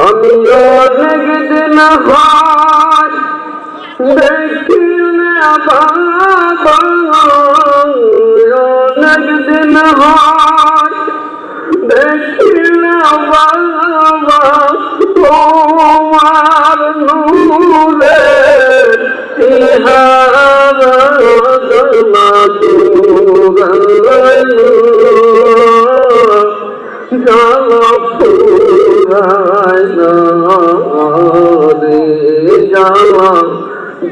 আমি অনেক দিন হয় দেখি না বাবা। অনেক দিন হয় দেখি তোমার নূরে ইহারা জালা ফুরায় না রে জালা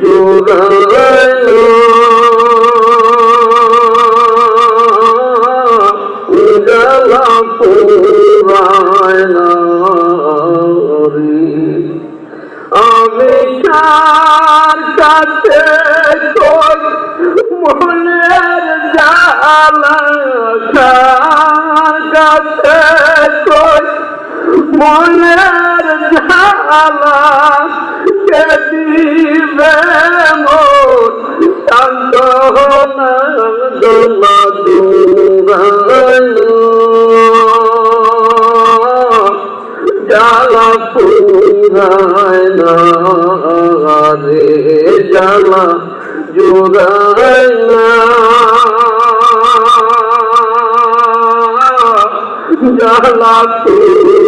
জোড়ায় জালা ফুরায় না রে। আমি কার কাছে তোর মনের জালা কাছে তোর মনের জালা কে দিবে মোর না দোলা জালা পুরায় না রে জালা জোড়ায় না। রে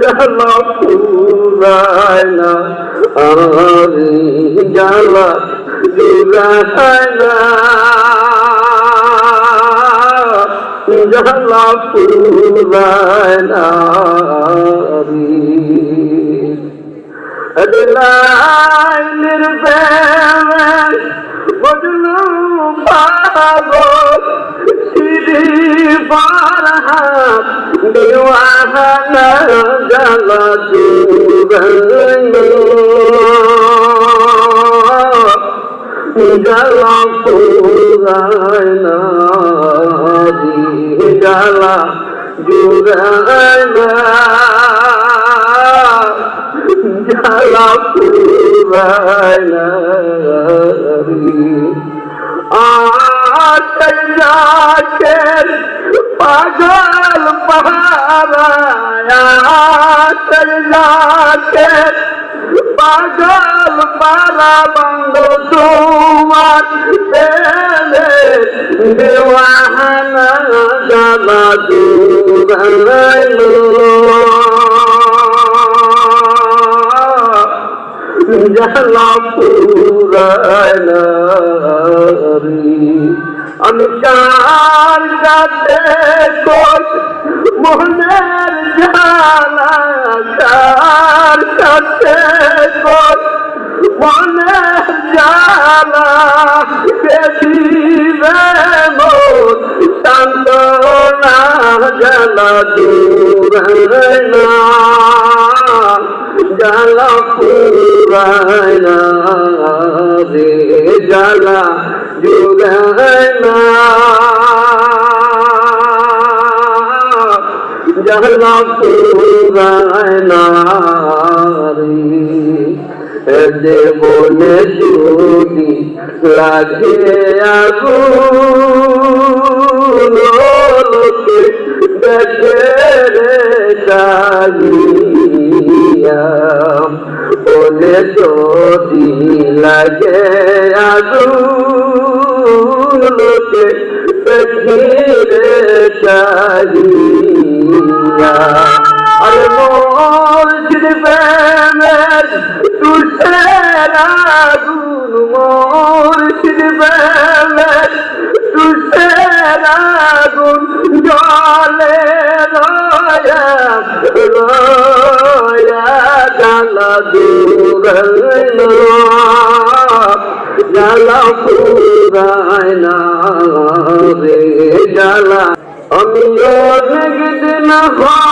জালা পুরায় না আরে জালা জুড়ায় না জালা পুরায় না রে লাইনের প্রেমে বদলু পাগল। হাত দেওয়ানা জালা জালা পুরায় না জালা জুড়ায় না জালা পুরায় আচল পাগল পাহারায়া আচল পাগল পারা বন্ধ তোমার পেলে দেওয়ানা জালা দূরাইলো জালা পুরায় আমি কার কাছে কোষ মনের জালা কার কাছে কোষ মনের জালা দেখিবে মোর শান্ত না জালা দূরায় না জালা পুরায় না রে জালা জুড়ায় না জালা পুরায় না রে দেবনে যদি লাগে আগুন বলে যদি লাগে আগুন লোকে দেখে রে কালিয়া আরে মোর প্রেমের তুষের আগুন জলে আমি অনেক দিন হয়।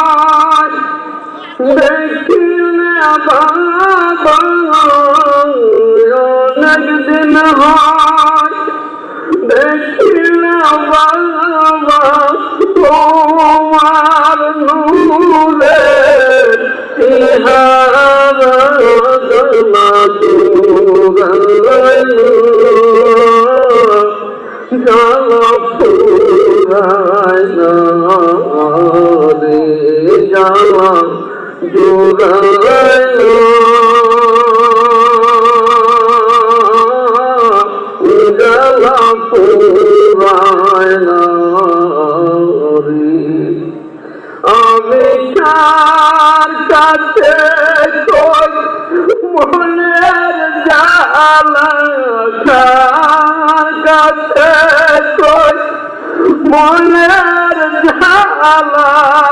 আমি কার কাছে কই মনের জালা কাছে কই মনের জালা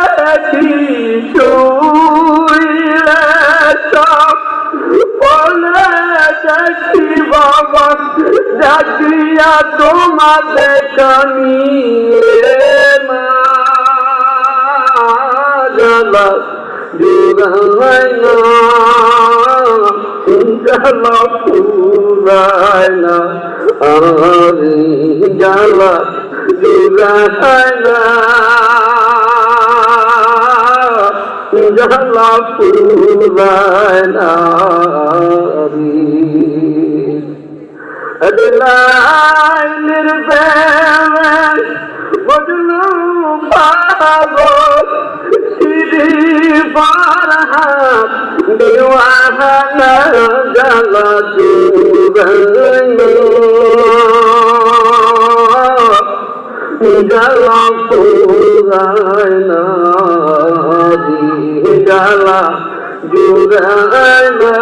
মনে দেখি শুইলে সব বলে দেখি বাবা ডাকিয়া তোমাদের কানি মা জালা জুড়ায় না জালা পুরায় বদলু পাগল সিরি পারহাত দেওয়ানা জালা দুরাইন পুরায় জালা জুড়ায় না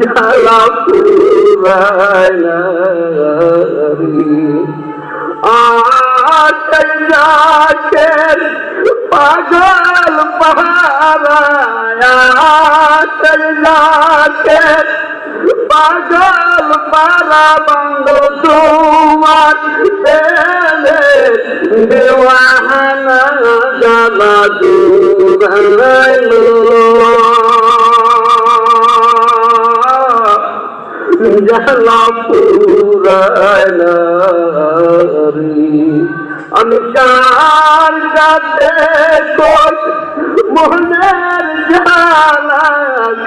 জালা পুরায় না যাকের পাগল আচল পাগল পারা বন্ধ তোমার দেওয়ানা রে আমি কাছে কই মনের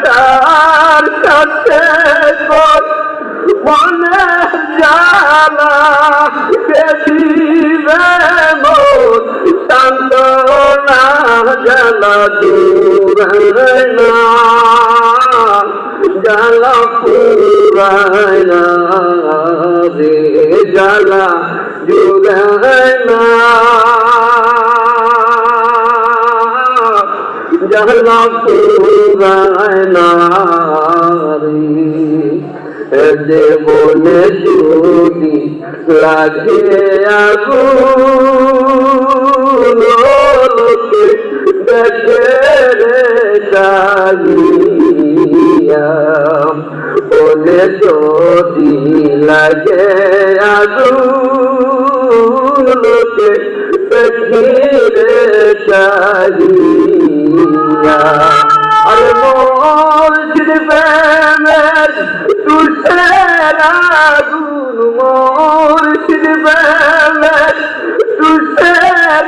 কার কাছে কই মনের জালা কে দিবে মোর শান্ত না জালা দূরায় না জালা পুরায় না রে জালা জালা পুরায় না। রে যে মনে যদি লাগে আগুন। বলে যদি লাগে আগুন লোকে দেখে রে চালিয়া আরে মোর প্রেমের তুষের আগুন মোর প্রেমের তুষের